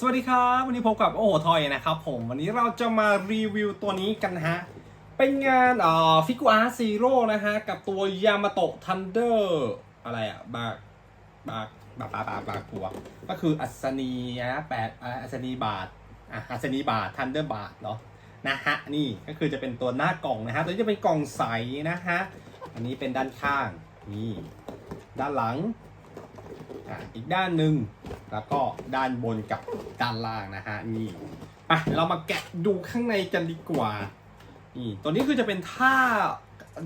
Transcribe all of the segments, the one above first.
สวัสดีครับ วันนี้พบกับโอ้โหทอยนะครับผมวันนี้เราจะมารีวิวตัวนี้กันนะฮะ เป็นงานเอ่อฟิกูอาร์ซีโร่นะฮะ กับตัวยามาโตะทันเดอร์อะไรอะบากบากบากบากบากบากผัว ก็คืออัศนีนะแปดอัศนีบาทอะอัศนีบาททันเดอร์บาทเนาะนะฮะ นี่ก็คือจะเป็นตัวหน้ากล่องนะฮะ ตัวนี้จะเป็นกล่องใสนะฮะ อันนี้เป็นด้านข้างนี่ด้านหลัง อะอีกด้านหนึ่งแล้วก็ด้านบนกับด้านล่างนะฮะนี่อะเรามาแกะดูข้างในกันดีกว่านี่ตัวนี้คือจะเป็นท่า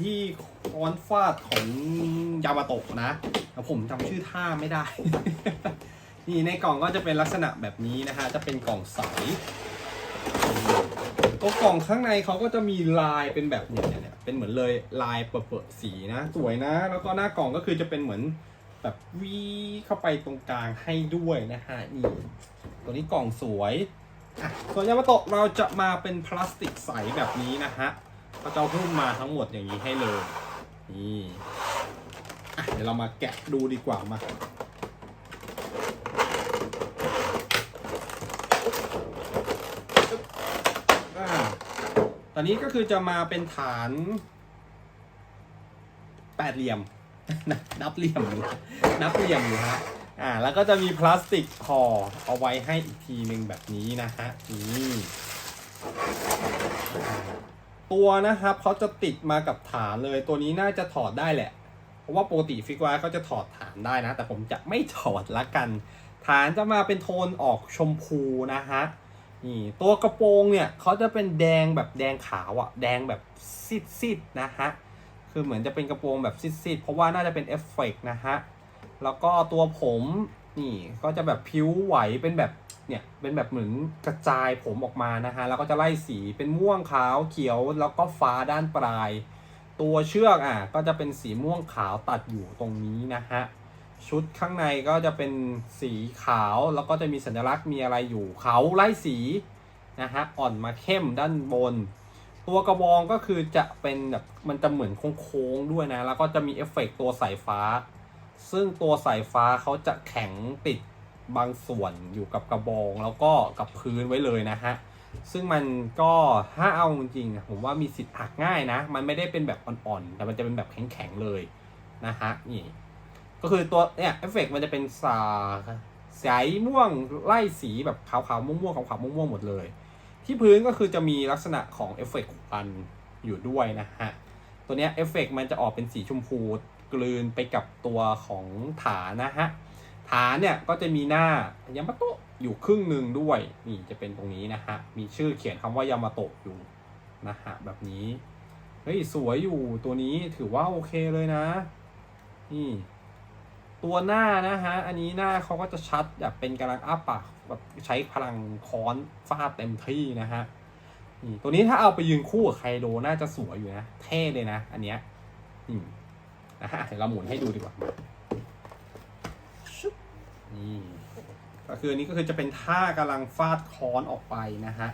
ที่ค้อนฟาดของยามาโตะนะแต่ผมจำชื่อท่าไม่ได้ นี่ในกล่องก็จะเป็นลักษณะแบบนี้นะฮะจะเป็นกล่องใสตัวกล่องข้างในเขาก็จะมีลายเป็นแบบเนี่ยเนี่ยเป็นเหมือนเลยลายเปิดๆสีนะ สวยนะ แล้วก็หน้ากล่องก็คือจะเป็นเหมือน แบบวีเข้าไปตรงกลางให้ด้วยนะฮะนี่ตัวนี้กล่องสวยอะส่วนยามาโตะเราจะมาเป็นพลาสติกใสแบบนี้นะฮะก็จะหุ้มมาทั้งหมดอย่างนี้ให้เลยนี่เดี๋ยวเรามาแกะดูดีกว่ามาอ่าตอนนี้ก็คือจะมาเป็นฐานแปดเหลี่ยม นับเหลี่ยมอยู่นับเหลี่ยมอยู่ฮะอ่าแล้วก็จะมีพลาสติกห่อเอาไว้ให้อีกทีหนึ่งแบบนี้นะฮะนี่ตัวนะครับเขาจะติดมากับฐานเลยตัวนี้น่าจะถอดได้แหละ เพราะว่าปกติฟิกไว้เขาจะถอดฐานได้นะ แต่ผมจะไม่ถอดละกัน ฐานจะมาเป็นโทนออกชมพูนะฮะนี่ตัวกระโปรงเนี่ยเขาจะเป็นแดงแบบแดงขาวอะแดงแบบซีดๆนะฮะ คือเหมือนจะเป็นกระโปรงแบบซิดๆ เพราะว่าน่าจะเป็นเอฟเฟกต์นะฮะ แล้วก็ตัวผมนี่ก็จะแบบผิวไหวเป็นแบบเนี่ยเป็นแบบเหมือนกระจายผมออกมานะฮะ แล้วก็จะไล่สีเป็นม่วงขาวเขียวแล้วก็ฟ้าด้านปลาย ตัวเชือกอะก็จะเป็นสีม่วงขาวตัดอยู่ตรงนี้นะฮะ ชุดข้างในก็จะเป็นสีขาวแล้วก็จะมีสัญลักษณ์มีอะไรอยู่ เขาไล่สีนะฮะอ่อนมาเข้มด้านบน ตัวกระบองก็คือจะเป็นแบบมันจะเหมือนโค้งๆด้วยนะ แล้วก็จะมีเอฟเฟกต์ตัวสายฟ้า ซึ่งตัวสายฟ้าเขาจะแข็งติดบางส่วนอยู่กับกระบองแล้วก็กับพื้นไว้เลยนะฮะ ซึ่งมันก็ถ้าเอาจริงๆผมว่ามีสิทธิ์หักง่ายนะ มันไม่ได้เป็นแบบอ่อนๆ แต่มันจะเป็นแบบแข็งๆเลยนะฮะนี่ก็คือตัวเนี่ยเอฟเฟกต์มันจะเป็นสาสายม่วงไล่สีแบบขาวๆม่วงๆขาวๆม่วงๆหมดเลย ที่พื้นก็คือจะมีลักษณะของเอฟเฟกต์ควันอยู่ด้วยนะฮะ ตัวเนี้ยเอฟเฟกต์มันจะออกเป็นสีชมพูกลืนไปกับตัวของฐานนะฮะ ฐานเนี่ยก็จะมีหน้ายามาโตะอยู่ครึ่งหนึ่งด้วย นี่จะเป็นตรงนี้นะฮะ มีชื่อเขียนคำว่ายามาโตะอยู่นะฮะแบบนี้ เฮ้ย สวยอยู่ตัวนี้ถือว่าโอเคเลยนะ นี่ ตัวหน้านะฮะ อันนี้หน้าเขาก็จะชัดแบบเป็นกำลังอ้าปากแบบใช้พลังค้อนฟาดเต็มที่นะฮะนี่ตัวนี้ถ้าเอาไปยืนคู่กับไคโดน่าจะสวยอยู่นะ เท่เลยนะ อันเนี้ยอืมนะฮะเดี๋ยวเราหมุนให้ดูดีกว่าชึบนี่ก็คืออันนี้ก็คือจะเป็นท่ากำลังฟาดค้อนออกไปนะฮะ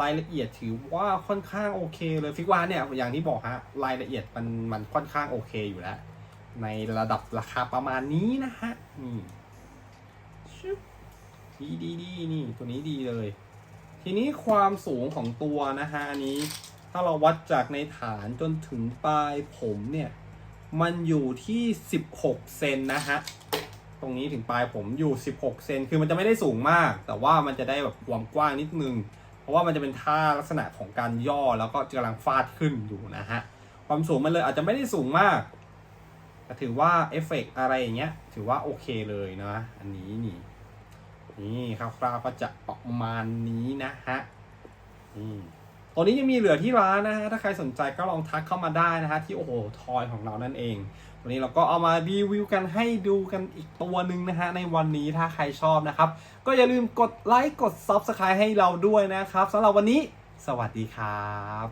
รายละเอียดถือว่าค่อนข้างโอเคเลยฟิกว่าเนี่ยอย่างที่บอกฮะรายละเอียดมันมันค่อนข้างโอเคอยู่แล้ว ในระดับราคาประมาณนี้นะฮะ นี่ดีดีดีนี่ตัวนี้ดีเลย ทีนี้ความสูงของตัวนะฮะอันนี้ ถ้าเราวัดจากในฐานจนถึงปลายผมเนี่ย มันอยู่ที่ 16 เซนนะฮะ ตรงนี้ถึงปลายผมอยู่ 16 เซน คือมันจะไม่ได้สูงมาก แต่ว่ามันจะได้แบบความกว้างนิดนึง เพราะว่ามันจะเป็นท่าลักษณะของการย่อแล้วก็กำลังฟาดขึ้นอยู่นะฮะ ความสูงมันเลยอาจจะไม่ได้สูงมาก ถือว่าเอฟเฟกต์อะไรอย่างเงี้ย ถือว่าโอเคเลยนะ อันนี้นี่ นี่คร่าวๆก็จะประมาณนี้นะฮะนี่ตัวนี้ยังมีเหลือที่ร้านนะฮะ ถ้าใครสนใจก็ลองทักเข้ามาได้นะฮะ ที่โอ้โหทอยของเรานั่นเอง วันนี้เราก็เอามารีวิวกันให้ดูกันอีกตัวหนึ่งนะฮะ ในวันนี้ถ้าใครชอบนะครับ ก็อย่าลืมกดไลค์กด Subscribe ให้เราด้วยนะครับสำหรับวันนี้ สวัสดีครับ